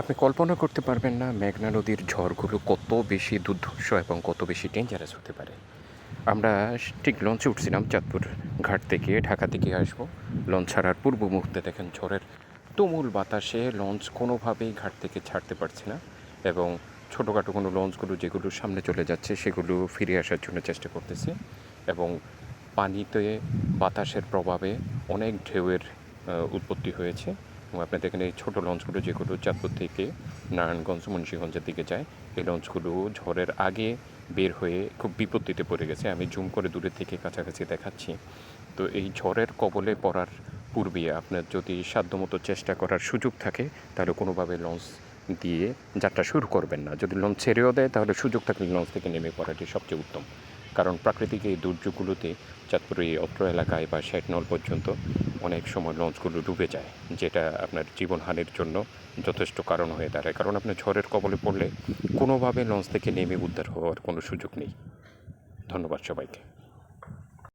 আপনি কল্পনা করতে পারবেন না মেঘনা নদীর ঝড়গুলো কত বেশি দুর্ধর্ষ এবং কত বেশি ডেঞ্জারাস হতে পারে। আমরা ঠিক লঞ্চে উঠছিলাম চাঁদপুর ঘাট থেকে, ঢাকা থেকে আসব। লঞ্চ ছাড়ার পূর্ব মুহূর্তে দেখেন ঝড়ের তুমুল বাতাসে লঞ্চ কোনোভাবেই ঘাট থেকে ছাড়তে পারছে না এবং ছোটোখাটো কোনো লঞ্চগুলো যেগুলো সামনে চলে যাচ্ছে সেগুলো ফিরে আসার জন্য চেষ্টা করতেছে এবং পানিতে বাতাসের প্রভাবে অনেক ঢেউয়ের উৎপত্তি হয়েছে। এবং আপনি দেখেন এই ছোটো লঞ্চগুলো যেগুলো চাঁদপুর থেকে নারায়ণগঞ্জ, মুন্সিগঞ্জের দিকে যায়, এই লঞ্চগুলো ঝড়ের আগে বের হয়ে খুব বিপত্তিতে পড়ে গেছে। আমি জুম করে দূরে থেকে কাছাকাছি দেখাচ্ছি। তো এই ঝড়ের কবলে পড়ার পূর্বে আপনার যদি সাধ্যমতো চেষ্টা করার সুযোগ থাকে, তাহলে কোনোভাবে লঞ্চ দিয়ে যাত্রা শুরু করবেন না। যদি লঞ্চ ছেড়েও দেয়, তাহলে সুযোগ থাকলে লঞ্চ থেকে নেমে পড়াটি সবচেয়ে উত্তম। কারণ প্রাকৃতিক এই দুর্যোগগুলোতে চাঁদপুরের এই অত্র এলাকায় বা শেটনল পর্যন্ত অনেক সময় লঞ্চগুলো ডুবে যায়, যেটা আপনার জীবনহানির জন্য যথেষ্ট কারণ হয়ে দাঁড়ায়। কারণ আপনার ঝড়ের কবলে পড়লে কোনোভাবে লঞ্চ থেকে নেমে উদ্ধার হওয়ার কোনো সুযোগ নেই। ধন্যবাদ সবাইকে।